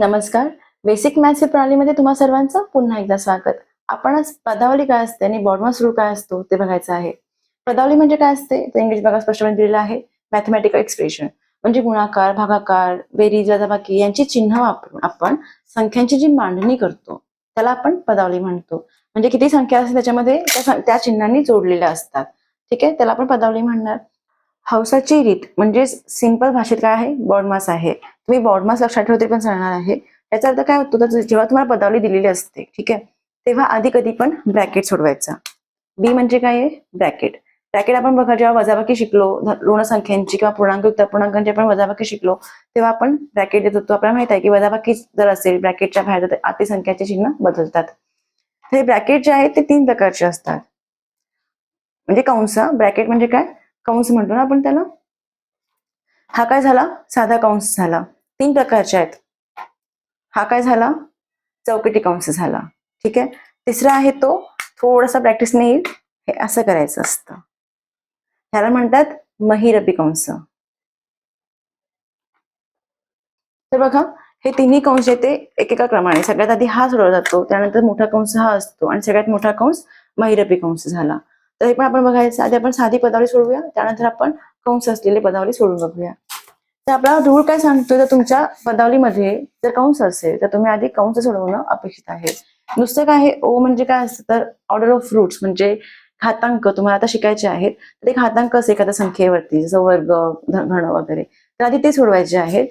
नमस्कार. Basic maths या प्रणालीमध्ये तुम्हा सर्वांचं पुन्हा एकदा स्वागत. आपण आज पदावली काय असते आणि बॉडमास रूल काय असतो ते बघायचं आहे. पदावली म्हणजे काय असते? ते इंग्लिश बघा स्पष्टपणे दिलेलं आहे. मॅथमॅटिकल एक्सप्रेशन म्हणजे गुणाकार भागाकार बेरीज वजाबाकी यांची चिन्ह वापरून आपण संख्यांची जी मांडणी करतो त्याला आपण पदावली म्हणतो. म्हणजे किती संख्या असते त्याच्यामध्ये? त्या त्या चिन्हांनी जोडलेल्या असतात. ठीक आहे? त्याला आपण पदावली म्हणणार. हौसाची रीत म्हणजे सिंपल भाषेत काय आहे? बॉडमास आहे. तुम्ही बॉडमास लक्षात ठेवते पण चालणार आहे. याचा अर्थ काय होतो तर जेव्हा तुम्हाला पदावली दिलेली असते ठीक आहे तेव्हा आधी कधी पण ब्रॅकेट सोडवायचा. बी म्हणजे काय आहे? ब्रॅकेट ब्रॅकेट आपण बघा जेव्हा वजाबाकी शिकलो ऋण संख्यांची किंवा पूर्णांक पूर्णांकांची आपण वजाबाकी शिकलो तेव्हा आपण ब्रॅकेट देत. होतो आपल्याला माहीत आहे की वजाबाकी जर असेल ब्रॅकेटच्या बाहेर तर आती संख्याचे चिन्ह बदलतात. हे ब्रॅकेट जे आहे ते तीन प्रकारचे असतात. म्हणजे कंस ब्रॅकेट म्हणजे काय? कंस म्हणतो ना आपण त्याला? हा काय झाला? साधा कंस झाला. तीन प्रकारचे आहेत. हा काय झाला? चौकटी कंस झाला. ठीक आहे? तिसरा आहे तो थोडासा प्रॅक्टिसने येईल हे असं करायचं असतं. ह्याला म्हणतात महिरपी कंस. तर बघा हे तिन्ही कंस येते एकेका क्रमाने. सगळ्यात आधी हा सोडवला जातो त्यानंतर मोठा कंस हा असतो आणि सगळ्यात मोठा कंस महिरपी कंस झाला. तर हे पण आपण बघायचं आधी आपण साधी पदावली सोडवूया त्यानंतर आपण कंस असलेली पदावली सोडून बघूया. तर आपला रूळ काय सांगतोय? तर तुमच्या पदावलीमध्ये जर कंस असेल तर तुम्ही आधी कंस सोडवणं अपेक्षित आहे. नुसतं काय आहे ओ म्हणजे काय असतं? तर ऑर्डर ऑफ फ्रुट्स म्हणजे खातांक तुम्हाला आता शिकायचे आहेत. ते खातांक असे एखाद्या संख्येवरती जसं वर्ग घण वगैरे. तर आधी ते सोडवायचे आहेत.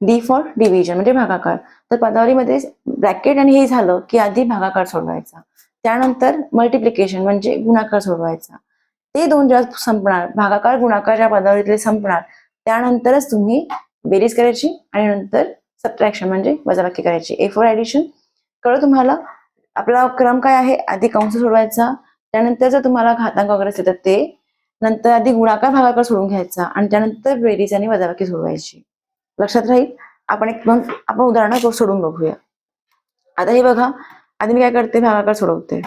डी फॉर डिव्हिजन म्हणजे भागाकार. तर पदावलीमध्ये ब्रॅकेट आणि हे झालं की आधी भागाकार सोडवायचा. त्यानंतर मल्टिप्लिकेशन म्हणजे गुणाकार सोडवायचा. ते दोन जेव्हा संपणार भागाकार गुणाकार ज्या पदावलीतले संपणार त्यानंतरच तुम्ही बेरीज करायची आणि नंतर सबट्रॅक्शन म्हणजे वजाबाकी करायची. ए फॉर ऍडिशन कळलं तुम्हाला? आपला क्रम काय आहे? आधी कंस सोडवायचा. त्यानंतर जर तुम्हाला घातांक वगैरे असेल तर ते. नंतर आधी गुणाकार भागाकार सोडून घ्यायचा आणि त्यानंतर बेरीज आणि वजाबाकी सोडवायची. लक्षात राहील? आपण एक दोन आपण उदाहरणं सोडून बघूया. आता हे बघा. आधी मी काय करते? भागाकार सोडवते.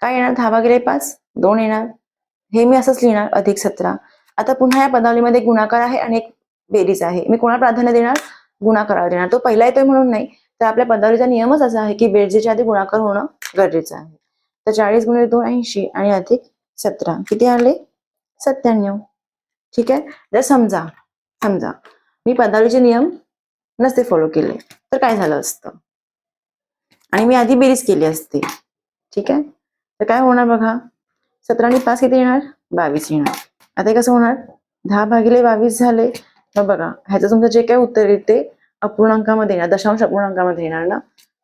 काय येणार? दहा भागिले पाच? दोन येणार. हे मी असंच लिहिणार. अधिक सतरा. आता पुन्हा या पदावलीमध्ये गुणाकार आहे आणि एक बेरीज आहे. मी कोणाला प्राधान्य देणार? गुणाकाराला देणार. तो पहिला येतोय म्हणून नाही. तर आपल्या पदावलीचा नियमच असा आहे की बेरजेच्या आधी गुणाकार होणं गरजेचं आहे. तर चाळीस गुणिले दोन ऐंशी आणि अधिक सतरा. किती आले? सत्त्याण्णव. ठीक आहे? जर समजा समजा मी पदावलीचे नियम नसते फॉलो केले. तर काय झालं असतं? आणि मी आधी बेरीज केली असती. ठीक आहे? तर काय होणार बघा? सतरा आणि पाच किती येणार? बावीस येणार. आता हे कसं होणार? दहा भागिले बावीस झाले. मग बघा ह्याचं तुमचं जे काय उत्तर येईल ते अपूर्णांकामध्ये येणार दशांश अपूर्णांकामध्ये येणार ना?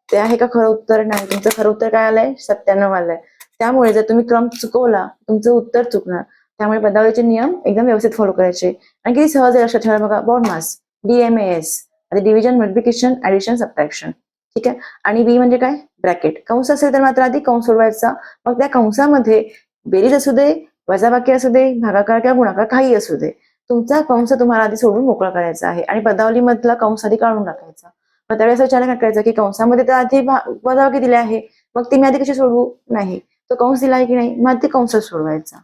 ते आहे का खरं उत्तर? नाही. तुमचं खरं उत्तर काय आलंय? सत्त्याण्णव आलंय. त्यामुळे जर तुम्ही क्रम चुकवला तुमचं उत्तर चुकणार. त्यामुळे पदावलीचे नियम एकदम व्यवस्थित फॉलो करायचे. आणि किती सहज लक्षात ठेवा बघा. बॉर्डमास मास डीएमएस आता डिव्हिजन मल्टिप्लिकेशन ऍडिशन सबट्रॅक्शन ठीक आहे? आणि बी म्हणजे काय? ब्रॅकेट कंस असेल तर मात्र आधी कंस सोडवायचा. मग त्या कंसामध्ये बेरीज असू दे वजाबाकी असू दे भागाकार किंवा गुणाकार काही असू दे तुमचा कंस तुम्हाला आधी सोडून मोकळा करायचा आहे आणि पदावली मधला कंस आधी काढून टाकायचा. मग त्यावेळेस विचार काय करायचा की कंसामध्ये तर आधी वजाबाकी दिली आहे मग ती मी आधी कशी सोडवू? नाही. तो कंस दिला आहे की नाही? मग ते कंस सोडवायचा.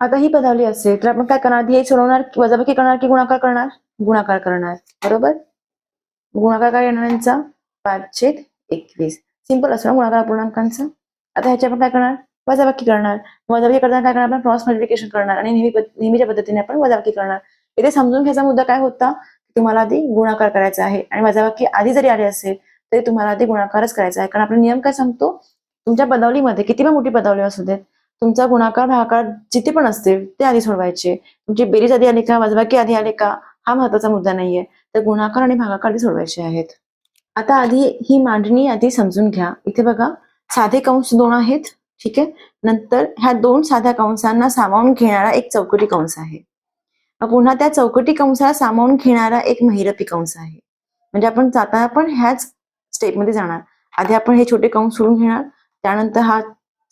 आता ही पदावली असेल तर आपण काय करणार? आधी हे सोडवणार वजाबाकी करणार की गुणाकार करणार? गुणाकार करणार. बरोबर? गुणाकार काय येणार यांचा? पाच छेद एकवीस. सिंपल असणार गुणाकार पूर्णांकांचा आता ह्याच्या आपण काय करणार? वजाबाकी करणार. वजाबाकी करताना काय करणार आपण? क्रॉस मल्टिप्लिकेशन करणार. आणि नेहमी नेहमीच्या पद्धतीने आपण वजाबाकी करणार. इथे समजून घ्यायचा मुद्दा काय होता? तुम्हाला आधी गुणाकार करायचा आहे. आणि वजाबाकी आधी जरी आली असेल तरी तुम्हाला आधी गुणाकारच करायचा आहे. कारण आपला नियम काय सांगतो? तुमच्या पदावलीमध्ये किती पण मोठी पदावली असू देत तुमचा गुणाकार भागाकार जिथे पण असतील ते आधी सोडवायचे. तुमची बेरीज आधी आली का? वजाबाकी आधी आली का? हा महत्त्वाचा मुद्दा नाहीये. तर गुणाकार आणि भागाकार आधी सोडवायचे आहेत. आता आधी ही मांडणी आधी समजून घ्या. इथे बघा साधे कंस दोन आहेत. ठीक आहे? नंतर ह्या दोन साध्या कंसांना सामावून घेणारा एक चौकटी कंस आहे. पुन्हा त्या चौकटी कंसाला सामावून घेणारा एक महिरपी कंस आहे. म्हणजे आपण जाताना पण ह्याच स्टेपमध्ये जाणार. आधी आपण हे छोटे कंस सोडून घेणार. त्यानंतर हा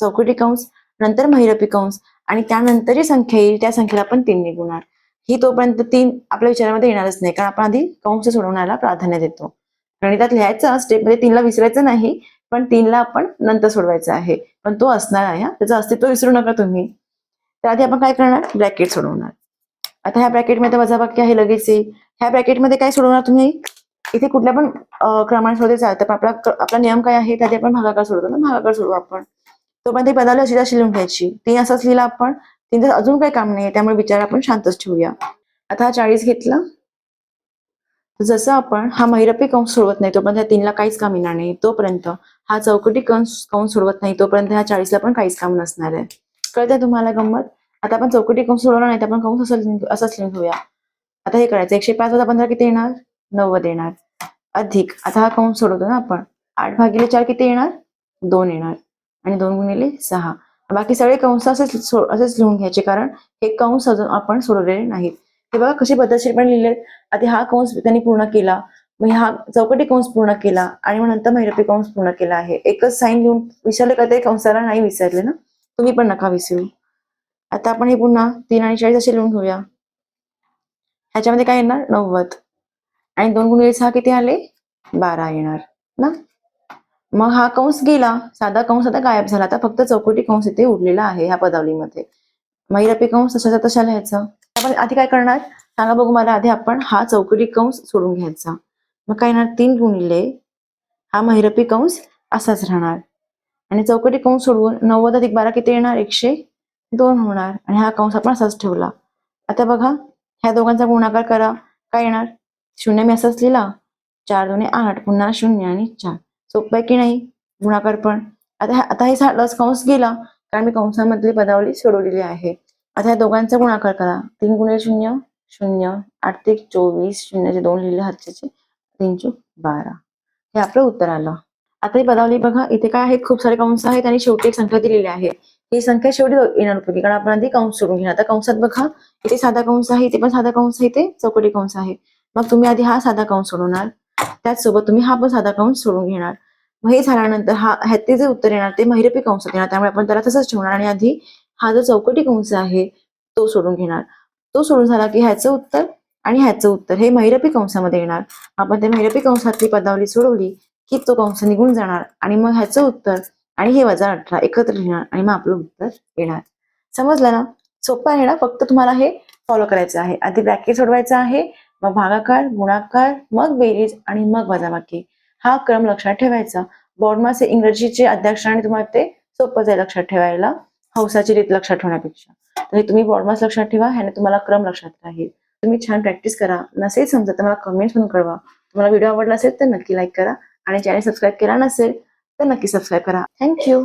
चौकटी कंस नंतर महिरपी कंस आणि त्यानंतर जी संख्या येईल त्या संख्येला आपण तीन निघणार. ही तोपर्यंत तीन आपल्या विचारामध्ये येणारच नाही. कारण आपण आधी कंस सोडवण्याला प्राधान्य देतो. गणितात लिहायचं स्टेपमध्ये तीनला विसरायचं नाही. पण तीनला आपण नंतर सोडवायचं आहे. पण तो असणार आहे हा. त्याचं अस्तित्व विसरू नका तुम्ही. तर आधी आपण काय करणार? ब्रॅकेट सोडवणार. आता ह्या ब्रॅकेटमध्ये वजाबाकी आहे लगेच येईल. ह्या ब्रॅकेटमध्ये काय सोडवणार तुम्ही? इथे कुठल्या पण क्रमांकामध्ये चालतं पण आपला आपला नियम काय आहे? त्याआधी आपण भागाकार सोडतो ना. भागाकार सोडू आपण. तोपर्यंत ही पदावली अशी अशी लिहून घ्यायची. तीन असंच लिहिलं आपण. तीन अजून काही काम नाही त्यामुळे विचार आपण शांतच ठेवूया. आता हा चाळीस घेतला. जसं आपण हा महिरपी कंस सोडवत नाही तोपर्यंत तीनला काहीच काम येणार नाही. तोपर्यंत हा चौकटी कंस कंस सोडवत नाही तोपर्यंत ह्या चाळीसला पण काहीच काम नसणार आहे. कळतंय तुम्हाला गंमत? आता आपण चौकटी कंस सोडवला नाही तर आपण कंस असं असंच लिहून घेऊया. आता हे करायचं एकशे पाच वजा पंधरा किती येणार? नव्वद येणार. अधिक. आता हा कंस सोडवतो ना आपण. आठ भागिले चार किती येणार? दोन येणार. आणि दोन गुणिले सहा. बाकी सगळे कंस असेच असेच लिहून घ्यायचे कारण हे कंस अजून आपण सोडवलेले नाहीत. हे बघा कशी पद्धतशीर लिहिलेत. आधी हा कंस त्यांनी पूर्ण केला. मग हा चौकटी कंस पूर्ण केला. आणि मग नंतर महिरपी कंस पूर्ण केला आहे. एकच साईन लिहून विसरले का ते कंसाला नाही विसरले ना? तुम्ही पण नका विसरू. आता आपण हे पुन्हा तीन आणि चाळीस असे लिहून घेऊया. ह्याच्यामध्ये काय येणार? नव्वद. आणि दोन गुणिले सहा किती आले? बारा येणार. ना? मग हा कंस गेला. साधा कंस आता गायब झाला. आता फक्त चौकटी कंस इथे उरलेला आहे ह्या पदावलीमध्ये. महिरपी कंस तशाचा तशा लिहायचा. आपण आधी काय करणार? सांगा बघू मला आधी आपण हा चौकटी कंस सोडून घ्यायचा. मग काय येणार? तीन गुणिले हा महिरपी कंस असाच राहणार. आणि चौकटी कंस सोडवून नव्वद अधिक बारा किती येणार? एकशे दोन होणार. आणि हा कंस आपण असाच ठेवला. आता बघा ह्या दोघांचा गुणाकार करा. काय येणार? शून्य मी असाच लिहिला. चार दोन्ही आठ पुन्हा शून्य आणि चार. सोपं आहे की नाही? गुणाकार पण. आता आता हे लस कंस गेला. कारण मी कंसामधली पदावली सोडवलेली आहे. आता ह्या दोघांचा गुणाकार करा. तीन गुणिले शून्य शून्य आठ ते चोवीस शून्याचे दोन लिहिले हातचे तीन चोक बारा. हे आपलं उत्तर आलं. आता ही पदावली बघा इथे काय आहेत? खूप सारे कंस आहेत आणि शेवटी एक संख्या दिलेली आहे. ही संख्या शेवटी येणार उपयोगी कारण आपण आधी कंस सोडून घेणार. आता कंसात बघा इथे साधा कंस आहे इथे पण साधा कंस आहे इथे चौकटी कंस आहे. मग तुम्ही आधी हा साधा कंस सोडवणार. त्याचसोबत तुम्ही हा पण साधा कंस सोडून घेणार. मग हे झाल्यानंतर हा ह्याचे जे उत्तर येणार ते महिरपी कंसात येणार. त्यामुळे आपण त्याला तसंच ठेवणार आणि आधी हा जो चौकटी कंस आहे तो सोडून घेणार. तो सोडून झाला की ह्याचं उत्तर आणि ह्याचं उत्तर. हे महिरपी कंसामध्ये येणार. आपण त्या महिरपी कंसातली पदावली सोडवली की तो कंस निघून जाणार आणि मग ह्याचं उत्तर आणि हे वजा अठरा एकत्र लिहिणार आणि मग आपलं उत्तर येणार. समजलं ना? सोपं आहे ना? फक्त तुम्हाला हे फॉलो करायचं आहे. आधी ब्रॅकेट सोडवायचं आहे मग भागाकार गुणाकार मग बेरीज आणि मग वजाबाकी. हा क्रम लक्षात ठेवायचा. बॉर्डमास इंग्रजीचे इंग्रजीचे आणि तुम्हाला ते सोपं जाईल लक्षात ठेवायला. हौसाची रीत लक्षात ठेवण्यापेक्षा. तर तुम्ही बॉडमास लक्षात ठेवा ह्याने तुम्हाला क्रम लक्षात राहील. तुम्ही छान प्रॅक्टिस करा. नसेल समजा तर मला कमेंट्स म्हणून कळवा. तुम्हाला व्हिडिओ आवडला असेल तर नक्की लाईक करा. आणि चॅनल सबस्क्राईब केला नसेल तर नक्की सबस्क्राईब करा. थँक्यू